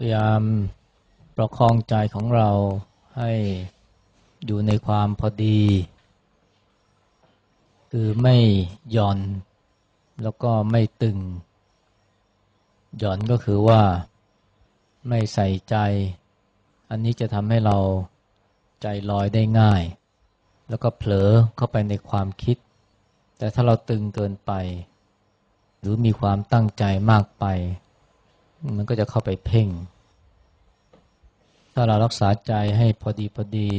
พยายามประคองใจของเราให้อยู่ในความพอดี คือไม่หย่อน แล้วก็ไม่ตึง หย่อนก็คือว่าไม่ใส่ใจ อันนี้จะทำให้เราใจลอยได้ง่าย แล้วก็เผลอเข้าไปในความคิด แต่ถ้าเราตึงเกินไป หรือมีความตั้งใจมากไป มันก็จะเข้าไปเพ่ง ถ้าเรารักษาใจให้พอดีพอดี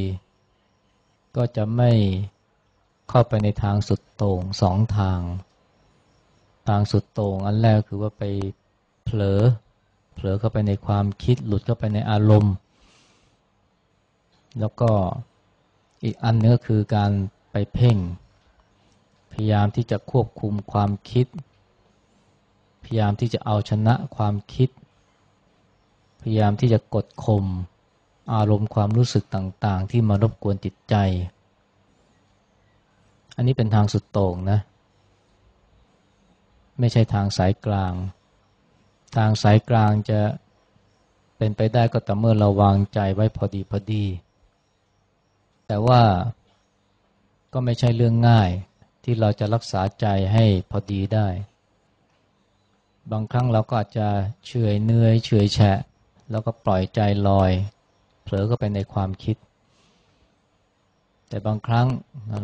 ก็จะไม่เข้าไปในทางสุดโต่งสองทาง ทางสุดโต่งอันแรกคือว่าไปเผลอ เผลอเข้าไปในความคิดหลุดเข้าไปในอารมณ์ แล้วก็อีกอันนึงก็คือการไปเพ่ง พยายามที่จะควบคุมความคิด พยายามที่จะเอาชนะความคิด พยายามที่จะกดข่ม อารมณ์ความรู้สึกต่างๆ ที่มารบกวนจิตใจ อันนี้เป็นทางสุดโต่งนะ ไม่ใช่ทางสายกลาง ทางสายกลางจะเป็นไปได้ก็แต่เมื่อเราวางใจไว้พอดีพอดี แต่ว่าก็ไม่ใช่เรื่องง่ายที่เราจะรักษาใจให้พอดีได้ บางครั้งเราก็อาจจะเฉยเนื่อยเฉยแฉะ แล้วก็ปล่อยใจลอย เผลอก็ไปในความคิด แต่บางครั้ง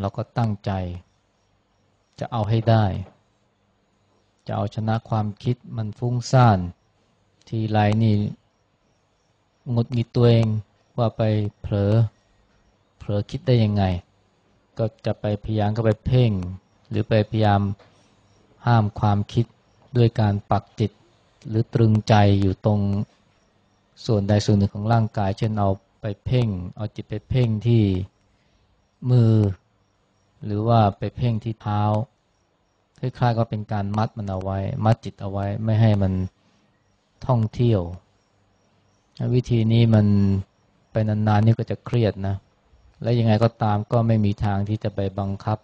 เราก็ตั้งใจ จะเอาให้ได้ จะเอาชนะความคิดมันฟุ้งซ่าน ทีไรนี่งดงิดตัวเองว่าไปเผลอเผลอคิดได้ยังไง ก็จะไปพยายามก็ไปเพ่ง หรือไปพยายามห้ามความคิดด้วยการปักจิต หรือตรึงใจอยู่ตรง ส่วนใดส่วนหนึ่งของร่างกาย เช่นเอาไปเพ่ง เอาจิตไปเพ่งที่มือ หรือว่าไปเพ่งที่เท้าคล้ายๆก็เป็นการมัดมันเอาไว้ มัดจิตเอาไว้ไม่ให้มันท่องเที่ยว วิธีนี้มันไปนานๆนี่ก็จะเครียดนะ และยังไงก็ตามก็ไม่มีทางที่จะไปบังคับ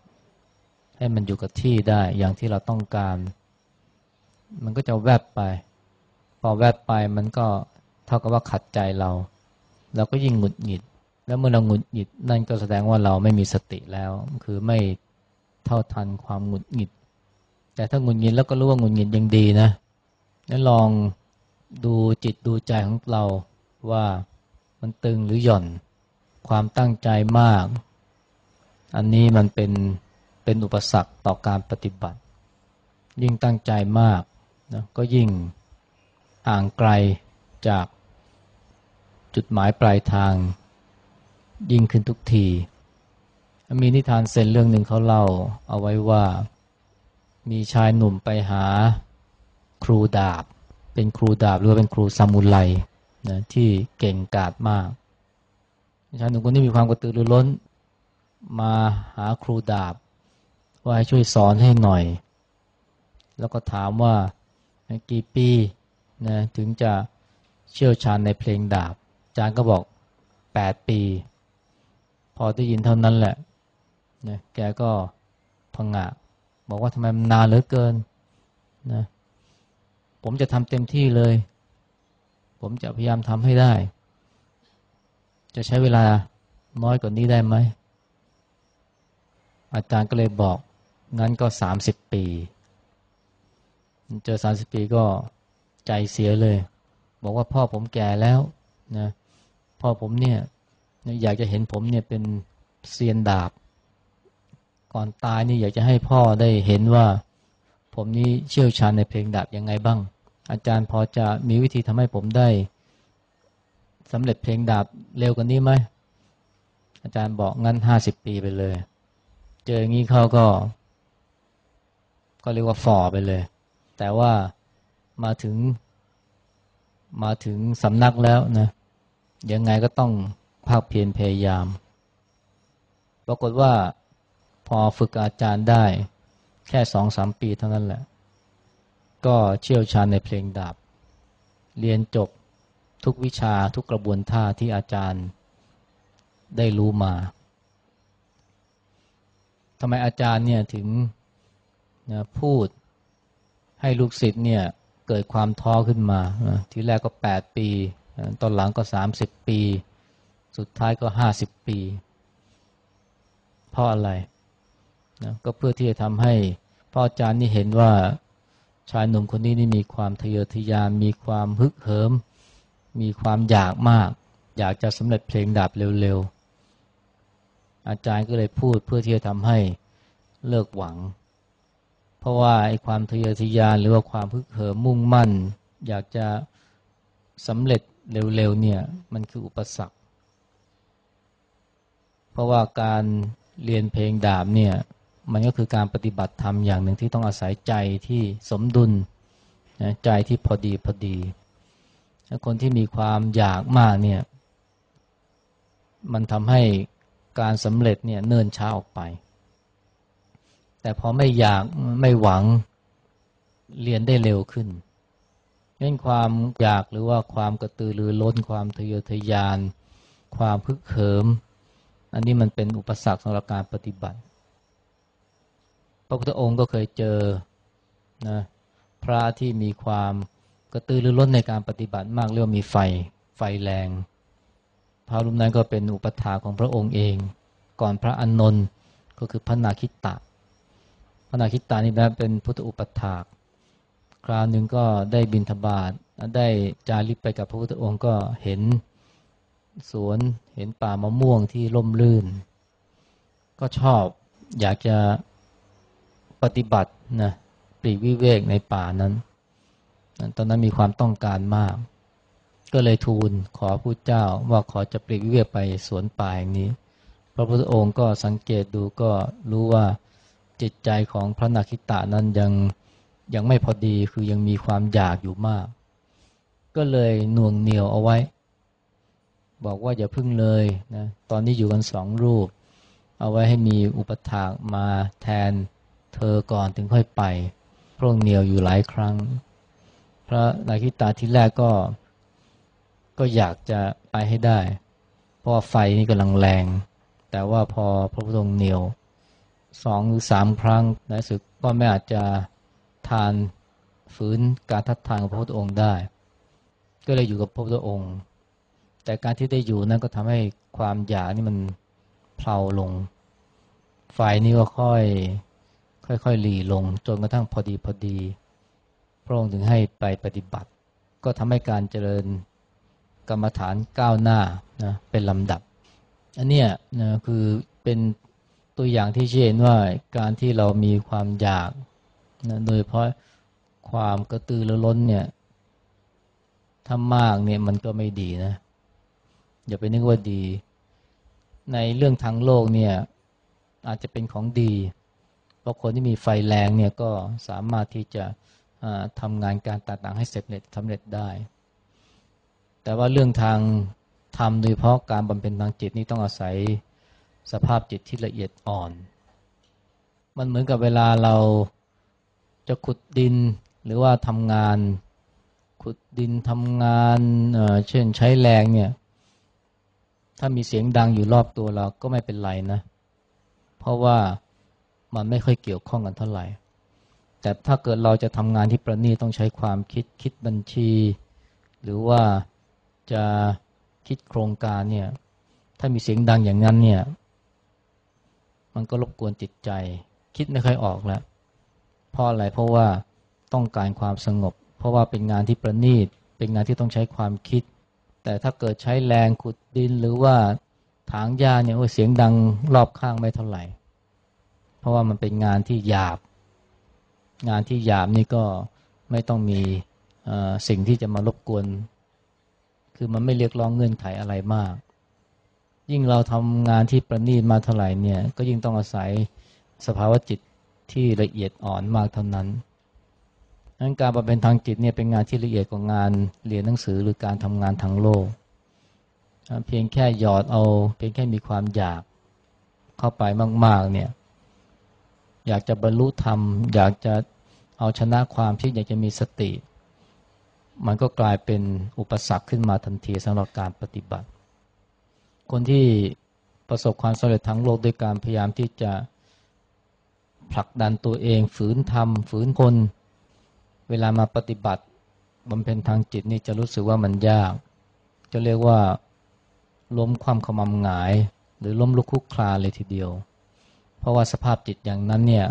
ให้มันอยู่กับที่ได้อย่างที่เราต้องการ มันก็จะแวบไป พอแวบไปมันก็ เท่ากับว่าขัดใจเรา เราก็ยิ่งหงุดหงิด แล้วเมื่อเราหงุดหงิดนั่นก็แสดงว่าเราไม่มีสติแล้ว คือไม่เท่าทันความหงุดหงิด แต่ถ้าหงุดหงิดแล้วก็รู้ว่าหงุดหงิดยังดีนะนั้นลองดูจิตดูใจของเราว่ามันตึงหรือหย่อน ความตั้งใจมาก อันนี้มันเป็นเป็นอุปสรรคต่อการปฏิบัติ ยิ่งตั้งใจมากนะก็ยิ่งห่างไกลจาก จุดหมายปลายทางยิ่งขึ้นทุกที มีนิทานเซนเรื่องหนึ่งเขาเล่าเอาไว้ว่ามีชายหนุ่มไปหาครูดาบ เป็นครูดาบหรือเป็นครูซามูไรนะที่เก่งกาจมากชายหนุ่มคนนี้มีความกระตือรือร้น มาหาครูดาบ ว่าให้ช่วยสอนให้หน่อย แล้วก็ถามว่ากี่ปีนะถึงจะเชี่ยวชาญในเพลงดาบ จารย์ก็บอกแปดปี พอได้ยินเท่านั้นแหละนะแกก็พังงะ บอกว่าทำไมมันนานเหลือเกินนะผมจะทำเต็มที่เลย ผมจะพยายามทำให้ได้ จะใช้เวลาน้อยกว่านี้ได้ไหม อาจารย์ก็เลยบอก งั้นก็สามสิบปี เจอสามสิบปีก็ใจเสียเลย บอกว่าพ่อผมแก่แล้วนะ พ่อผมเนี่ย อยากจะเห็นผมเนี่ยเป็นเซียนดาบ ก่อนตายนี่อยากจะให้พ่อได้เห็นว่า ผมนี้เชี่ยวชาญในเพลงดาบยังไงบ้าง อาจารย์พอจะมีวิธีทำให้ผมได้สำเร็จเพลงดาบเร็วกว่านี้ไหมอาจารย์บอกงั้นห้าสิบปีไปเลย เจออย่างนี้เขาก็ ก็เรียกว่าฝ่อไปเลย แต่ว่ามาถึง มาถึงสำนักแล้วนะ ยังไงก็ต้องภาคเพียรพยายาม ปรากฏว่าพอฝึกอาจารย์ได้แค่สองสามปีเท่านั้นแหละ ก็เชี่ยวชาญในเพลงดาบ เรียนจบทุกวิชาทุกกระบวนท่าที่อาจารย์ได้รู้มาทำไมอาจารย์เนี่ยถึงนะพูดให้ลูกศิษย์เนี่ยเกิดความท้อขึ้นมานะทีแรกก็แปดปี ตอนหลังก็สามสิบปี สุดท้ายก็ห้าสิบปี เพราะอะไรนะก็เพื่อที่จะทำให้พ่ออาจารย์นี่เห็นว่าชายหนุ่มคนนี้นี่มีความทะเยอทะยานมีความฮึกเหิม มีความอยากมาก อยากจะสำเร็จเพลงดาบเร็วๆ อาจารย์ก็เลยพูดเพื่อที่จะทำให้เลิกหวัง เพราะว่าไอ้ความทะเยอทะยานหรือว่าความฮึกเหิมมุ่งมั่น อยากจะสำเร็จ เร็วๆเนี่ยมันคืออุปสรรค เพราะว่าการเรียนเพลงดาบเนี่ยมันก็คือการปฏิบัติธรรมอย่างหนึ่งที่ต้องอาศัยใจที่สมดุลนะใจที่พอดีพอดี คนที่มีความอยากมากเนี่ยมันทำให้การสำเร็จเนี่ยเนิ่นช้าออกไป แต่พอไม่อยากไม่หวังเรียนได้เร็วขึ้น น่นความอยากหรือว่าความกระตือรือร้นความทะเยอทะยาน ความพึกเขิม อันนี้มันเป็นอุปสรรคสำหรับการปฏิบัติ พระพุทธองค์ก็เคยเจอนะพระที่มีความกระตือรือร้นในการปฏิบัติมากเรียกว่ามีไฟไฟแรง พระรูปนั้นก็เป็นอุปถาของพระองค์เอง ก่อนพระอนนท์ก็คือพระนาคิตะพระนาคิตานี่นะเป็นพุทธอุปถาก คราวหนึ่งก็ได้บินทบาทได้จาริกไปกับพระพุทธองค์ก็เห็นสวนเห็นป่ามะม่วงที่ร่มรื่น ก็ชอบอยากจะปฏิบัตินะปรีวิเวกในป่านั้น ตอนนั้นมีความต้องการมาก ก็เลยทูลขอผู้เจ้าว่าขอจะปรีวิเวกไปสวนป่าอย่างนี้ พระพุทธองค์ก็สังเกตดูก็รู้ว่าจิตใจของพระนาคิตานั้นยัง ยังไม่พอดีคือยังมีความอยากอยู่มาก ก็เลยน่วงเหนียวเอาไว้ บอกว่าอย่าพึ่งเลยนะตอนนี้อยู่กันสองรูป เอาไว้ให้มีอุปถากมาแทนเธอก่อนถึงค่อยไปพระองค์เหนียวอยู่หลายครั้ง พระนาคิตาที่แรกก็ ก็อยากจะไปให้ได้ เพราะไฟนี่กำลังแรง แต่ว่าพอพระพุทธองค์เหนียวสองหรือสามครั้งในสุดก็ไม่อาจจะ ทานฝืนการทัดทานของพระพุทธองค์ได้ ก็เลยอยู่กับพระพุทธองค์ แต่การที่ได้อยู่นั้นก็ทำให้ความอยากนี่มันเพลาลงไฟนี่ก็ค่อยค่อยๆหลีลง จนกระทั่งพอดีพอดี พระองค์ถึงให้ไปปฏิบัติ ก็ทำให้การเจริญกรรมฐานก้าวหน้านะเป็นลำดับ อันเนี้ยนะคือเป็นตัวอย่างที่เช่นว่าการที่เรามีความอยาก นะโดยเพราะความกระตือรือร้นเนี่ยถ้ามากเนี่ยมันก็ไม่ดีนะ อย่าไปนึกว่าดี ในเรื่องทางโลกเนี่ย อาจจะเป็นของดี เพราะคนที่มีไฟแรงเนี่ยก็สามารถที่จะทำงานการต่างๆให้เสร็จเร็จสำเร็จได้ แต่ว่าเรื่องทางทำโดยเพราะการบำเพ็ญทางจิตนี่ต้องอาศัยสภาพจิตที่ละเอียดอ่อน มันเหมือนกับเวลาเรา จะขุดดินหรือว่าทำงาน ขุดดินทำงานเเช่นใช้แรงเนี่ย ถ้ามีเสียงดังอยู่รอบตัวเราก็ไม่เป็นไรนะ เพราะว่ามันไม่ค่อยเกี่ยวข้องกันเท่าไหร่ แต่ถ้าเกิดเราจะทำงานที่ประณีตต้องใช้ความคิดคิดบัญชี หรือว่าจะคิดโครงการเนี่ย ถ้ามีเสียงดังอย่างนั้นเนี่ย มันก็รบกวนจิตใจ คิดไม่ค่อยออกแล้ว เพราะอะไรเพราะว่าต้องการความสงบ เพราะว่าเป็นงานที่ประณีต เป็นงานที่ต้องใช้ความคิด แต่ถ้าเกิดใช้แรงขุดดินหรือว่าถางหญ้าเนี่ยโอ้เสียงดังรอบข้างไม่เท่าไหร่ เพราะว่ามันเป็นงานที่หยาบ งานที่หยาบนี่ก็ไม่ต้องมีสิ่งที่จะมารบกวน คือมันไม่เรียกร้องเงื่อนไขอะไรมาก ยิ่งเราทำงานที่ประณีตมาเท่าไหร่เนี่ย ก็ยิ่งต้องอาศัยสภาวะจิต ที่ละเอียดอ่อนมากเท่านั้นนั้นการบำเพ็ญทางจิตเนี่ยเป็นงานที่ละเอียดกว่างานเรียนหนังสือหรือการทำงานทางโลก เพียงแค่หยอดเอาเพียงแค่มีความอยากเข้าไปมาก ๆ เนี่ย อยากจะบรรลุธรรม อยากจะเอาชนะความที่อยากจะมีสติ มันก็กลายเป็นอุปสรรคขึ้นมาทันทีสำหรับการปฏิบัติ คนที่ประสบความสำเร็จทั้งโลกด้วยการพยายามที่จะ ผลักดันตัวเอง ฝืนทำฝืนคน เวลามาปฏิบัติบำเพ็ญทางจิตนี่จะรู้สึกว่ามันยาก จะเรียกว่าล้มความขมำหงาย หรือล้มลุกคุกคลาเลยทีเดียว เพราะว่าสภาพจิตอย่างนั้นเนี่ย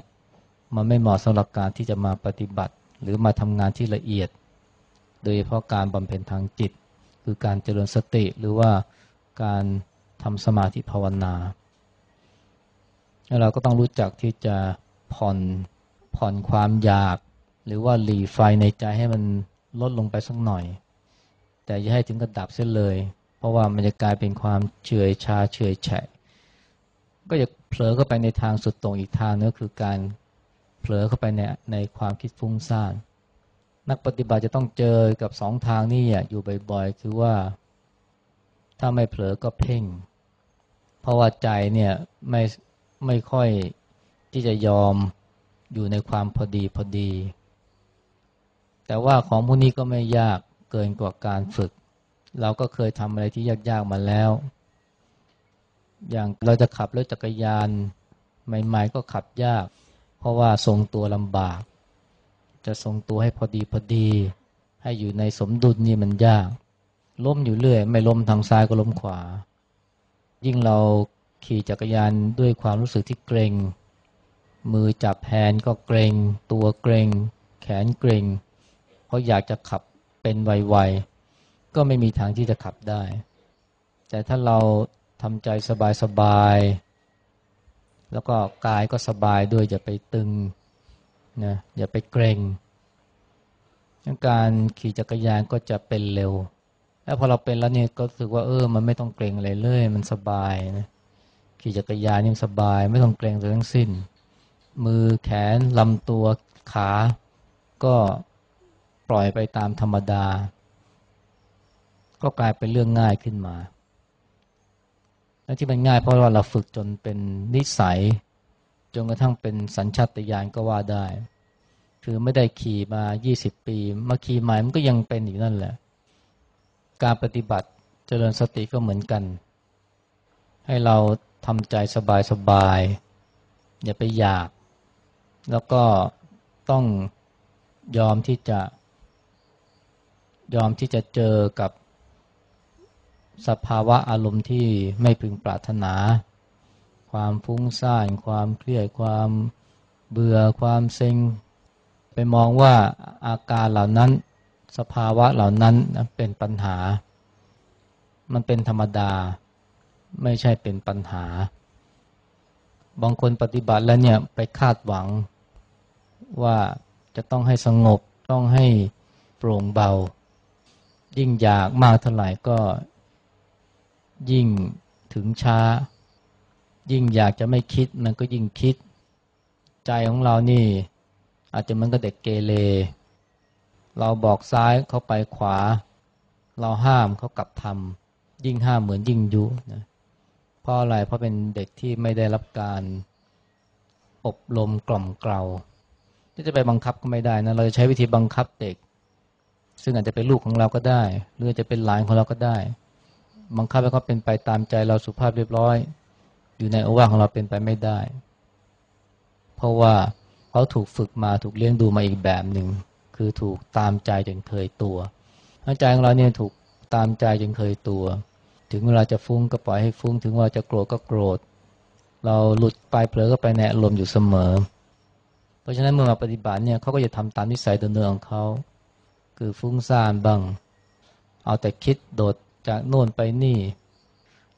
มันไม่เหมาะสำหรับการที่จะมาปฏิบัติ หรือมาทำงานที่ละเอียด โดยเฉพาะการบำเพ็ญทางจิต คือการเจริญสติหรือว่าการทำสมาธิภาวนา แล้วเราก็ต้องรู้จักที่จะ ผ่อนผ่อนความอยาก หรือว่าหลีไฟในใจให้มันลดลงไปสักหน่อย แต่อย่าให้ถึงกระดับเสียเลย เพราะว่ามันจะกลายเป็นความเฉยชาเฉยแฉะก็จะเผลอเข้าไปในทางสุดตรงอีกทางนึงคือการเผลอเข้าไปในในความคิดฟุ้งซ่านนักปฏิบัติจะต้องเจอกับสองทางนี่อยู่บ่อยๆ คือว่า ถ้าไม่เผลอก็เพ่ง เพราะว่าใจเนี่ยไม่ไม่ค่อย ที่จะยอมอยู่ในความพอดีพอดี แต่ว่าของพวกนี้ก็ไม่ยากเกินกว่าการฝึก เราก็เคยทำอะไรที่ยากๆมาแล้ว อย่างเราจะขับรถจักรยานใหม่ๆก็ขับยาก เพราะว่าทรงตัวลำบาก จะทรงตัวให้พอดีพอดี ให้อยู่ในสมดุลนี่มันยาก ล้มอยู่เรื่อย ไม่ล้มทางซ้ายก็ล้มขวา ยิ่งเราขี่จักรยานด้วยความรู้สึกที่เกรง มือจับแฮนก็เกรง ตัวเกรง แขนเกรง เพราะอยากจะขับเป็นไวๆ ก็ไม่มีทางที่จะขับได้ แต่ถ้าเราทำใจสบายๆ แล้วก็กายก็สบายด้วยอย่าไปตึงนะอย่าไปเกรงการขี่จักรยานก็จะเป็นเร็ว แล้วพอเราเป็นแล้วเนี่ยก็รู้สึกว่าเออ มันไม่ต้องเกรงอะไรเลย มันสบายนะขี่จักรยานนี่สบาย ไม่ต้องเกรงเลยทั้งสิ้น มือแขนลำตัวขา ก็ปล่อยไปตามธรรมดา ก็กลายเป็นเรื่องง่ายขึ้นมา และที่มันง่ายเพราะว่าเราฝึกจนเป็นนิสัย จนกระทั่งเป็นสัญชาตญาณก็ว่าได้ คือไม่ได้ขี่มา 20 ปี มาขี่ใหม่มันก็ยังเป็นอีกนั่นแหละ การปฏิบัติเจริญสติก็เหมือนกัน ให้เราทำใจสบายๆอย่าไปอยาก แล้วก็ต้องยอมที่จะ ยอมที่จะเจอกับสภาวะอารมณ์ที่ไม่พึงปรารถนา ความฟุ้งซ่าน ความเครียด ความเบื่อ ความเซ็ง ไปมองว่าอาการเหล่านั้น สภาวะเหล่านั้นเป็นปัญหา มันเป็นธรรมดา ไม่ใช่เป็นปัญหา บางคนปฏิบัติแล้วเนี่ยไปคาดหวังว่าจะต้องให้สงบต้องให้โปร่งเบา ยิ่งอยากมากเท่าไหร่ก็ยิ่งถึงช้า ยิ่งอยากจะไม่คิดมันก็ยิ่งคิด ใจของเรานี่ อาจจะมันก็เด็กเกเรเราบอกซ้ายเขาไปขวา เราห้ามเขากลับทำยิ่งห้ามเหมือนยิ่งยุนะ ราะอะไร เพราะเป็นเด็กที่ไม่ได้รับการอบรมกล่อมเกลาที่จะไปบังคับก็ไม่ได้นะ เราจะใช้วิธีบังคับเด็ก ซึ่งอาจจะเป็นลูกของเราก็ได้ หรือจะเป็นหลานของเราก็ได้ บังคับให้เขาเป็นไปตามใจเราสุภาพเรียบร้อย อยู่ในอวาของเราเป็นไปไม่ได้ เพราะว่าเขาถูกฝึกมาถูกเลี้ยงดูมาอีกแบบหนึ่ง คือถูกตามใจจนเคยตัวใจของเราเนี่ยถูกตามใจจนเคยตัว ถึงเวลาจะฟุ้งก็ปล่อยให้ฟุ้ง ถึงเวลาจะโกรธก็โกรธ เราหลุดไปเผลอก็ไปในอารมณ์อยู่เสมอ เพราะฉะนั้นเมื่อมาปฏิบัติเนี่ยเขาก็จะทำตามนิสัยเดิมๆของเขา คือฟุ้งซ่านบ้าง เอาแต่คิดโดดจากโน่นไปนี่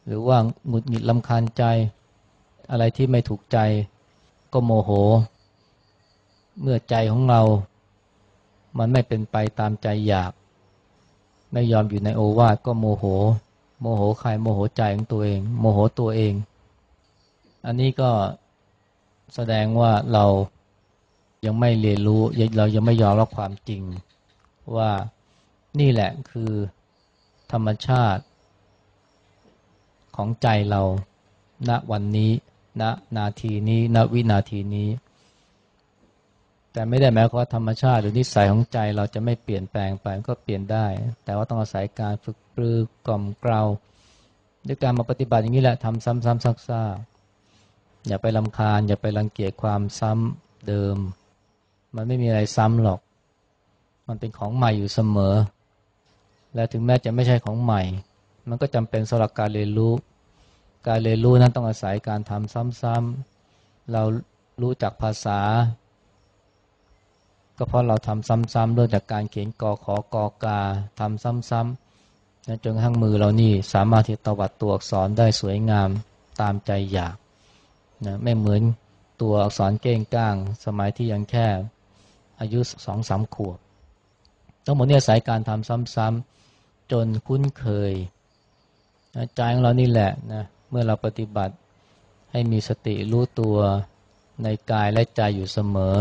หรือว่าหงุดหงิดลำคาญใจ อะไรที่ไม่ถูกใจก็โมโห เมื่อใจของเรา มันไม่เป็นไปตามใจอยาก ไม่ยอมอยู่ในโอวาทก็โมโห โมโหใครโมโหใจของตัวเอง โมโหตัวเอง อันนี้ก็แสดงว่าเรายังไม่เรียนรู้ เรายังไม่ยอมรับความจริง ว่านี่แหละคือธรรมชาติของใจเราณวันนี้ณนาทีนี้ณวินาทีนี้ แต่ไม่ได้หมายความว่าธรรมชาติหรือนิสัยของใจเราจะไม่เปลี่ยนแปลงไปก็เปลี่ยนได้ แต่ว่าต้องอาศัยการฝึกปรือกล่อมเกลาด้วยการมาปฏิบัติอย่างนี้แหละทำซ้ำๆซักๆอย่าไปลำคาญ อย่าไปรังเกียจความซ้ำเดิม มันไม่มีอะไรซ้ำหรอก มันเป็นของใหม่อยู่เสมอ และถึงแม้จะไม่ใช่ของใหม่ มันก็จำเป็นสำหรับการเรียนรู้ การเรียนรู้นั้นต้องอาศัยการทำซ้ำๆเรารู้จักภาษา ก็เพราะเราทำซ้ำๆเริ่มจากการเขียนกอขอกอกาทำซ้ำๆจนกระทั่งมือเรานี่สามารถที่ตวัดตัวอักษรได้สวยงามตามใจอยากนะไม่เหมือนตัวอักษรเก้งก้าง สมัยที่ยังแค่อายุสองสามขวบทั้งหมดนี้อายการทำซ้ำๆจนคุ้นเคยใจของเรานี่แหละนะเมื่อเราปฏิบัติให้มีสติรู้ตัวในกายและใจอยู่เสมอ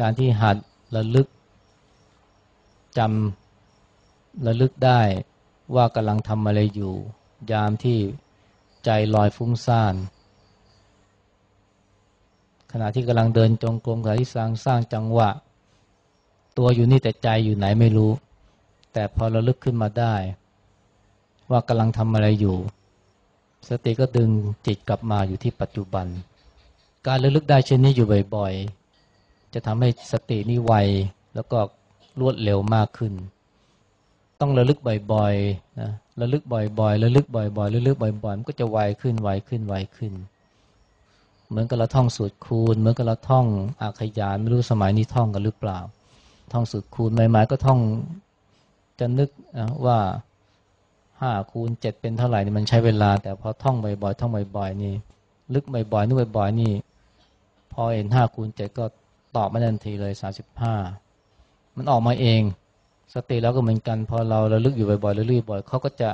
การที่หัดระลึกจำระลึกได้ว่ากำลังทำอะไรอยู่ ยามที่ใจลอยฟุ้งซ่าน ขณะที่กำลังเดินจงกรมขณะที่สร้างสร้างจังหวะ ตัวอยู่นี่แต่ใจอยู่ไหนไม่รู้ แต่พอระลึกขึ้นมาได้ ว่ากำลังทำอะไรอยู่ สติก็ดึงจิตกลับมาอยู่ที่ปัจจุบัน การระลึกได้เช่นนี้อยู่บ่อย จะทำให้สตินี่ไวแล้วก็รวดเร็วมากขึ้น ต้องระลึกบ่อยๆนะระลึกบ่อยๆระลึกบ่อยๆระลึกบ่อยๆมันก็จะไวขึ้นไวขึ้นไวขึ้น เหมือนกับเราท่องสูตรคูณ เหมือนกับเราท่องอาขยานไม่รู้สมัยนี้ท่องกันหรือเปล่า ท่องสูตรคูณใหม่ๆก็ท่องจะนึกนะว่าห้าคูณเจ็ดเป็นเท่าไหร่นี่มันใช้เวลา แต่พอท่องบ่อยๆท่องบ่อยๆนี่ ลึกบ่อยๆนึกบ่อยๆนี่ พอเห็นห้าคูณเจ็ดก็ ตอบมาทันทีเลยสาสิบห้ามันออกมาเอง สติแล้วก็เหมือนกัน พอเราระลึกอยู่บ่อยๆระลึกบ่อยเขาก็จะ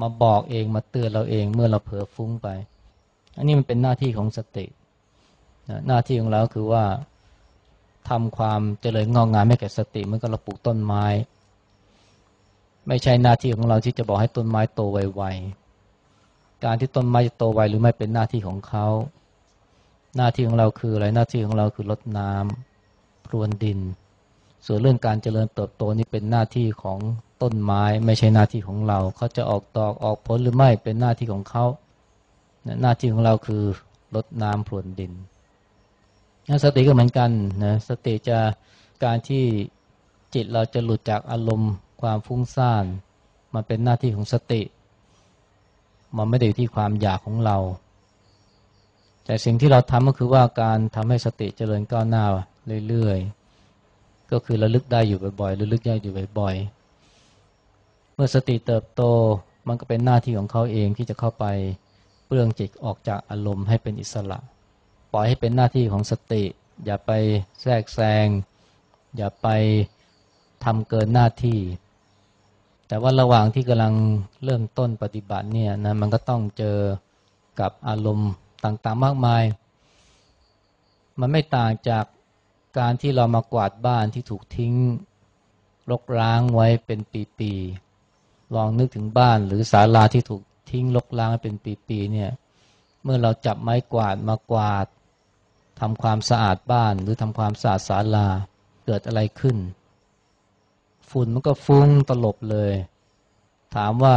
มาบอกเองมาเตือนเราเองเมื่อเราเผลอฟุ้งไป อันนี้มันเป็นหน้าที่ของสติ หน้าที่ของเราคือว่าทำความเจริญงอกงามให้แก่สติเมื่อเราปลูกต้นไม้ ไม่ใช่หน้าที่ของเราที่จะบอกให้ต้นไม้โตไวๆการที่ต้นไม้จะโตไวหรือไม่เป็นหน้าที่ของเขา หน้าที่ของเราคืออะไรหน้าที่ของเราคือรดน้ำพรวนดิน ส่วนเรื่องการเจริญเติบโตนี่เป็นหน้าที่ของต้นไม้ ไม่ใช่หน้าที่ของเราเขาจะออกดอกออกผลหรือไม่เป็นหน้าที่ของเขาหน้าที่ของเราคือรดน้ำพรวนดินสติก็เหมือนกันนะสติจะการที่จิตเราจะหลุดจากอารมณ์ความฟุ้งซ่านมันเป็นหน้าที่ของสติ มันไม่ได้อยู่ที่ความอยากของเรา แต่สิ่งที่เราทำก็คือว่าการทำให้สติเจริญก้าวหน้าเรื่อยๆ ก็คือระลึกได้อยู่บ่อยๆ ระลึกได้อยู่บ่อยๆ เมื่อสติเติบโตมันก็เป็นหน้าที่ของเขาเองที่จะเข้าไปเปลื้องจิตออกจากอารมณ์ให้เป็นอิสระ ปล่อยให้เป็นหน้าที่ของสติ อย่าไปแทรกแซง อย่าไปทำเกินหน้าที่ แต่ว่าระหว่างที่กำลังเริ่มต้นปฏิบัติเนี่ยนะมันก็ต้องเจอกับอารมณ์ ต่างๆ มากมาย มันไม่ต่างจากการที่เรามากวาดบ้านที่ถูกทิ้งรกร้างไว้เป็นปีๆลองนึกถึงบ้านหรือศาลาที่ถูกทิ้งรกร้างเป็นปีๆเนี่ย เมื่อเราจับไม้กวาดมากวาดทำความสะอาดบ้านหรือทำความสะอาดศาลาเกิดอะไรขึ้น ฝุ่นมันก็ฟุ้งตลบเลย ถามว่า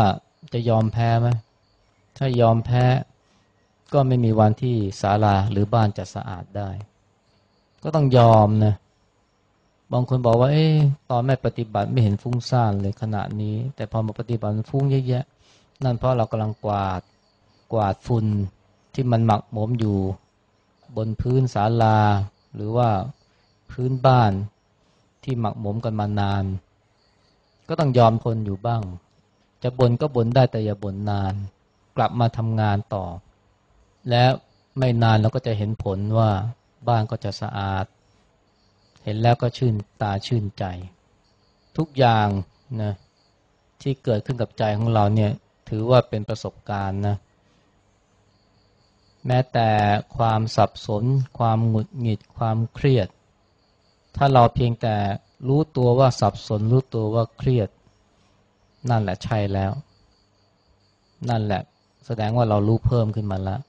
จะยอมแพ้ไหมถ้ายอมแพ้ ก็ไม่มีวันที่ศาลาหรือบ้านจะสะอาดได้ ก็ต้องยอมนะบางคนบอกว่า เอ๊ตอนไม่ปฏิบัติไม่เห็นฟุ้งซ่านเลยขณะนี้ แต่พอมาปฏิบัติฟุ้งเยอะแยะ นั่นเพราะเรากำลังกวาดกวาดฝุ่นที่มันหมักหมมอยู่ บนพื้นศาลา หรือว่าพื้นบ้านที่หมักหมมกันมานาน ก็ต้องยอมทนอยู่บ้าง จะบ่นก็บ่นได้แต่อย่าบ่นนาน กลับมาทำงานต่อ และไม่นานเราก็จะเห็นผลว่าบ้านก็จะสะอาด เห็นแล้วก็ชื่นตาชื่นใจ ทุกอย่างนะที่เกิดขึ้นกับใจของเราเนี่ยถือว่าเป็นประสบการณ์นะแม้แต่ความสับสน ความหงุดหงิดความเครียด ถ้าเราเพียงแต่รู้ตัวว่าสับสน รู้ตัวว่าเครียด นั่นแหละใช่แล้ว นั่นแหละ แสดงว่าเรารู้เพิ่มขึ้นมาแล้ว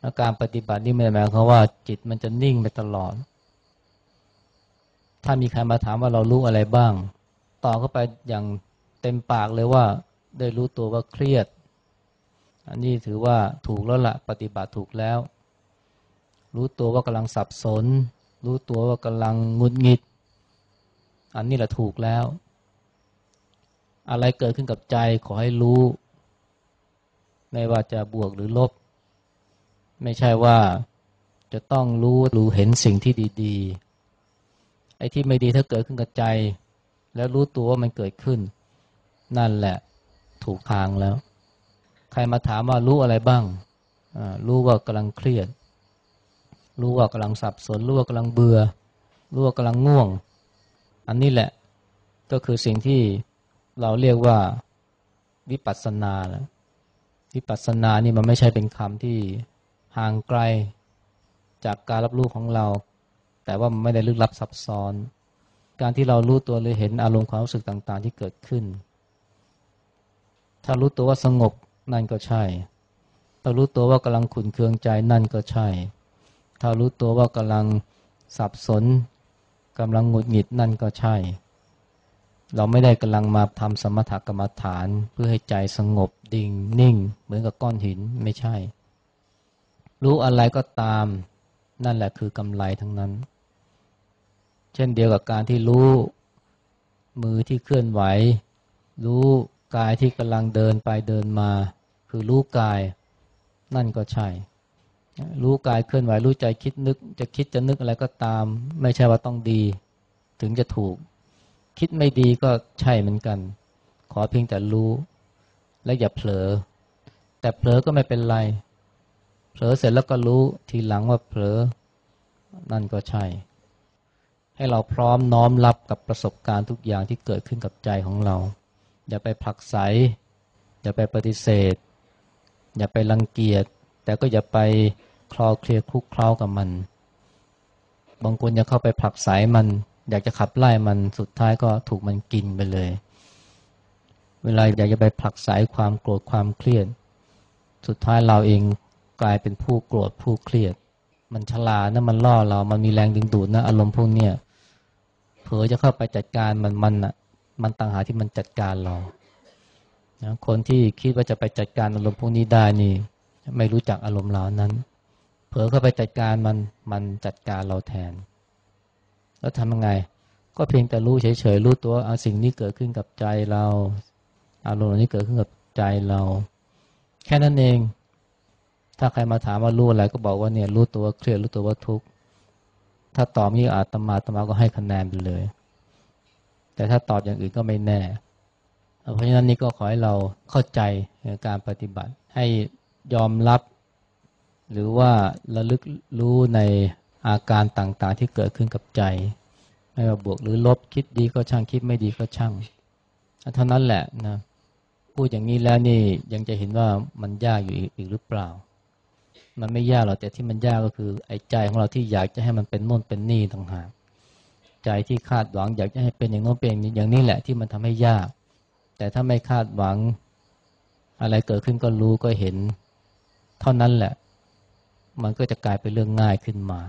แล้วการปฏิบัตินี่ไม่ได้หมายความว่าจิตมันจะนิ่งไปตลอด ถ้ามีใครมาถามว่าเรารู้อะไรบ้าง ตอบเข้าไปอย่างเต็มปากเลยว่า ได้รู้ตัวว่าเครียด อันนี้ถือว่าถูกแล้วละปฏิบัติถูกแล้ว รู้ตัวว่ากำลังสับสน รู้ตัวว่ากำลังงุดหงิด อันนี้แหละถูกแล้ว อะไรเกิดขึ้นกับใจขอให้รู้ ไม่ว่าจะบวกหรือลบ ไม่ใช่ว่าจะต้องรู้รู้เห็นสิ่งที่ดีๆ ไอ้ที่ไม่ดีถ้าเกิดขึ้นกับใจ แล้วรู้ตัวว่ามันเกิดขึ้น นั่นแหละถูกทางแล้ว ใครมาถามว่ารู้อะไรบ้าง รู้ว่ากำลังเครียด รู้ว่ากำลังสับสน รู้ว่ากำลังเบื่อ รู้ว่ากำลังง่วง อันนี้แหละก็คือสิ่งที่เราเรียกว่าวิปัสสนาแล้ววิปัสสนานี่มันไม่ใช่เป็นคำที่ ห่างไกลจากการรับรู้ของเรา แต่ว่ามันไม่ได้ลึกลับซับซ้อน การที่เรารู้ตัวหรือเห็นอารมณ์ความรู้สึกต่างๆ ที่เกิดขึ้น ถ้ารู้ตัวว่าสงบนั่นก็ใช่ ถ้ารู้ตัวว่ากำลังขุนเคืองใจนั่นก็ใช่ ถ้ารู้ตัวว่ากำลังสับสนกำลังหงุดหงิดนั่นก็ใช่ เราไม่ได้กำลังมาทำสมถกรรมฐานเพื่อให้ใจสงบดิ่งนิ่ง เหมือนกับก้อนหินไม่ใช่ รู้อะไรก็ตาม นั่นแหละคือกำไรทั้งนั้น เช่นเดียวกับการที่รู้มือที่เคลื่อนไหว รู้กายที่กำลังเดินไปเดินมา คือรู้กาย นั่นก็ใช่ รู้กายเคลื่อนไหวรู้ใจคิดนึก จะคิดจะนึกอะไรก็ตาม ไม่ใช่ว่าต้องดี ถึงจะถูก คิดไม่ดีก็ใช่เหมือนกัน ขอเพียงแต่รู้ และอย่าเผลอ แต่เผลอก็ไม่เป็นไร ผลอเสร็จแล้วก็รู้ทีหลังว่าเผลอ นั่นก็ใช่ ให้เราพร้อมน้อมรับกับประสบการณ์ทุกอย่างที่เกิดขึ้นกับใจของเรา อย่าไปผลักไส อย่าไปปฏิเสธ อย่าไปรังเกียจ แต่ก็อย่าไปคลอเคลียคลุกเคล้ากับมัน บางคนอยากเข้าไปผลักไสมัน อยากจะขับไล่มันสุดท้ายก็ถูกมันกินไปเลย เวลาอยากจะไปผลักไสความโกรธความเครียด สุดท้ายเราเอง กลายเป็นผู้โกรธผู้เครียด มันฉลาดนะมันล่อเรา มันมีแรงดึงดูดนะอารมณ์พวกเนี้ยเผลอจะเข้าไปจัดการมันมันอะ มันต่างหาที่มันจัดการเรานะคนที่คิดว่าจะไปจัดการอารมณ์พวกนี้ได้นี่ ไม่รู้จักอารมณ์เหล่านั้น เผลอเข้าไปจัดการมันมันจัดการเราแทน แล้วทำยังไง ก็เพียงแต่รู้เฉยๆรู้ตัวเอาสิ่งนี้เกิดขึ้นกับใจเรา อารมณ์นี้เกิดขึ้นกับใจเรา แค่นั้นเอง ถ้าใครมาถามว่ารู้อะไรก็บอกว่าเนี่ยรู้ตัวเครียดรู้ตัวว่าทุกข์ถ้าตอบนี้อาตมาอาตมาก็ให้คะแนนไปเลย แต่ถ้าตอบอย่างอื่นก็ไม่แน่ เพราะฉะนั้นนี่ก็ขอให้เราเข้าใจในการปฏิบัติ ให้ยอมรับ หรือว่าระลึกรู้ในอาการต่างๆ ที่เกิดขึ้นกับใจ ไม่ว่าบวกหรือลบคิดดีก็ช่างคิดไม่ดีก็ช่างเท่านั้นแหละนะพูดอย่างนี้แล้วนี่ยังจะเห็นว่ามันยากอยู่อีกหรือเปล่า มันไม่ยากหรอกแต่ที่มันยากก็คือ ไอ้ใจของเราที่อยากจะให้มันเป็นโน่นเป็นนี่ต่างหากใจที่คาดหวังอยากจะให้เป็นอย่างโน้นเป็นอย่างนี้แหละที่มันทำให้ยาก แต่ถ้าไม่คาดหวังอะไรเกิดขึ้นก็รู้ก็เห็น เท่านั้นแหละ มันก็จะกลายเป็นเรื่องง่ายขึ้นมา